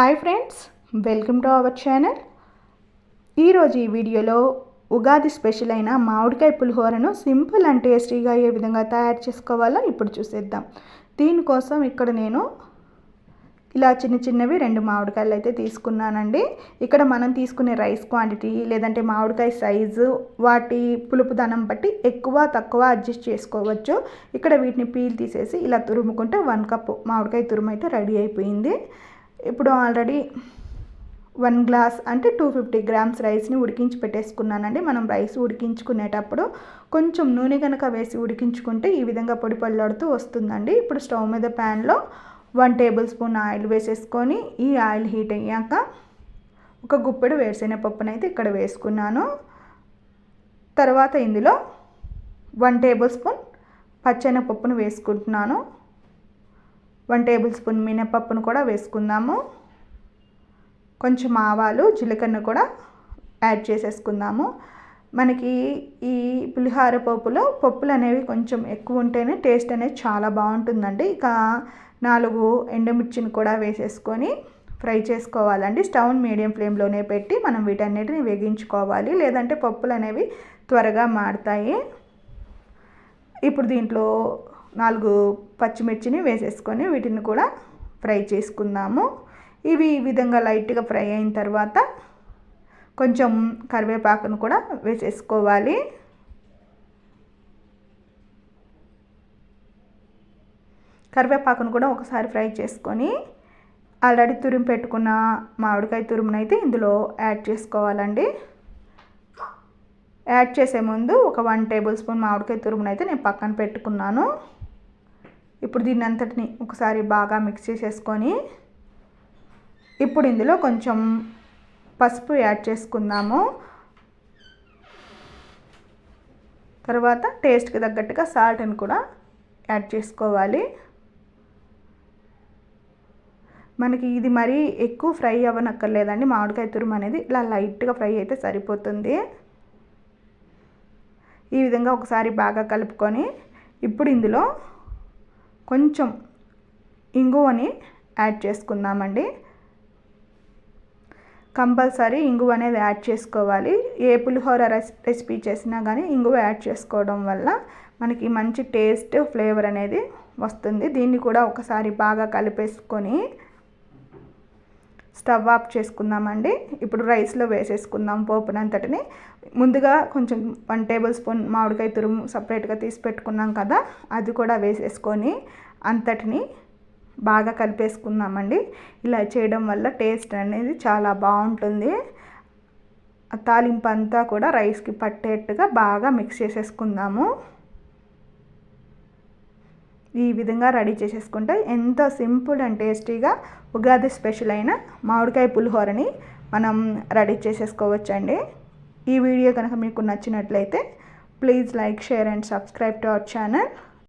Hi friends welcome to our channel ఈరోజు ఈ వీడియోలో ఉగాది స్పెషల్ అయిన మామిడికాయ పులిహోరను సింపుల్ అండ్ టేస్టీగా ఏ విధంగా తయారు చేసుకోవాలో ఇప్పుడు చూసేద్దాం. దీనికోసం ఇక్కడ నేను ఇలా చిన్న చిన్నవి రెండు మామిడికాయలు అయితే తీసుకున్నానండి. ఇక్కడ మనం తీసుకునే రైస్ క్వాంటిటీ లేదంటే మామిడికాయ సైజు వాటి పులుపు ధనం బట్టి ఎక్కువ తక్కువ అడ్జస్ట్ చేసుకోవచ్చు. ఇక్కడ వీటిని పీల్ తీసేసి ఇలా తురుముకుంటే వన్ కప్ మామిడికాయ తురుము అయితే రెడీ అయిపోయింది. ఇప్పుడు ఆల్రెడీ వన్ గ్లాస్ అంటే టూ ఫిఫ్టీ గ్రామ్స్ రైస్ని ఉడికించి పెట్టేసుకున్నానండి. మనం రైస్ ఉడికించుకునేటప్పుడు కొంచెం నూనె కనుక వేసి ఉడికించుకుంటే ఈ విధంగా పొడి పళ్ళాడుతూ వస్తుందండి. ఇప్పుడు స్టవ్ మీద ప్యాన్లో వన్ టేబుల్ స్పూన్ ఆయిల్ వేసేసుకొని ఈ ఆయిల్ హీట్ అయ్యాక ఒక గుప్పెడు వేరుశెనగపప్పునైతే ఇక్కడ వేసుకున్నాను. తర్వాత ఇందులో వన్ టేబుల్ స్పూన్ పచ్చెనపప్పును వేసుకుంటున్నాను. వన్ టేబుల్ స్పూన్ మినపప్పును కూడా వేసుకుందాము. కొంచెం ఆవాలు జీలకర్ర కూడా యాడ్ చేసేసుకుందాము. మనకి ఈ పులిహార పప్పులో పప్పులు అనేవి కొంచెం ఎక్కువ ఉంటేనే టేస్ట్ అనేది చాలా బాగుంటుందండి. ఇక నాలుగు ఎండుమిర్చిని కూడా వేసేసుకొని ఫ్రై చేసుకోవాలండి. స్టవ్ మీడియం ఫ్లేమ్లోనే పెట్టి మనం వీటన్నిటిని వేగించుకోవాలి. లేదంటే పప్పులు అనేవి త్వరగా మాడతాయి. ఇప్పుడు దీంట్లో నాలుగు పచ్చిమిర్చిని వేసేసుకొని వీటిని కూడా ఫ్రై చేసుకుందాము. ఇవి ఈ విధంగా లైట్గా ఫ్రై అయిన తర్వాత కొంచెం కరివేపాకును కూడా వేసేసుకోవాలి. కరివేపాకును కూడా ఒకసారి ఫ్రై చేసుకొని ఆల్రెడీ తురిమి పెట్టుకున్న మామిడికాయ తురుమునైతే ఇందులో యాడ్ చేసుకోవాలండి. యాడ్ చేసే ముందు ఒక వన్ టేబుల్ స్పూన్ మామిడికాయ తురుమునైతే నేను పక్కన పెట్టుకున్నాను. ఇప్పుడు దీన్ని అంతటిని ఒకసారి బాగా మిక్స్ చేసేసుకొని ఇప్పుడు ఇందులో కొంచెం పసుపు యాడ్ చేసుకుందాము. తర్వాత టేస్ట్కి తగ్గట్టుగా సాల్ట్ని కూడా యాడ్ చేసుకోవాలి. మనకి ఇది మరీ ఎక్కువ ఫ్రై అవ్వనక్కర్లేదండి. మామిడికాయ తురుము అనేది ఇలా లైట్గా ఫ్రై అయితే సరిపోతుంది. ఈ విధంగా ఒకసారి బాగా కలుపుకొని ఇప్పుడు ఇందులో కొంచెం ఇంగువని యాడ్ చేసుకుందామండి. కంపల్సరీ ఇంగువ అనేది యాడ్ చేసుకోవాలి. ఏ పులిహోర రెసిపీ చేసినా కానీ ఇంగువ యాడ్ చేసుకోవడం వల్ల మనకి మంచి టేస్ట్ ఫ్లేవర్ అనేది వస్తుంది. దీన్ని కూడా ఒకసారి బాగా కలిపేసుకొని స్టవ్ ఆఫ్ చేసుకుందామండి. ఇప్పుడు రైస్లో వేసేసుకుందాం పోపునంతటిని. ముందుగా కొంచెం వన్ టేబుల్ స్పూన్ మామిడికాయ తురుము సపరేట్గా తీసి పెట్టుకున్నాం కదా అది కూడా వేసేసుకొని అంతటిని బాగా కలిపేసుకుందామండి. ఇలా చేయడం వల్ల టేస్ట్ అనేది చాలా బాగుంటుంది. తాలింపు అంతా కూడా రైస్కి పట్టేట్టుగా బాగా మిక్స్ చేసేసుకుందాము. ఈ విధంగా రెడీ చేసేసుకుంటే ఎంత సింపుల్ అండ్ టేస్టీగా ఉగాది స్పెషల్ అయిన మామిడికాయ పులిహోరని మనం రెడీ చేసేసుకోవచ్చండి. ఈ వీడియో కనుక మీకు నచ్చినట్లయితే please like share and subscribe to our channel.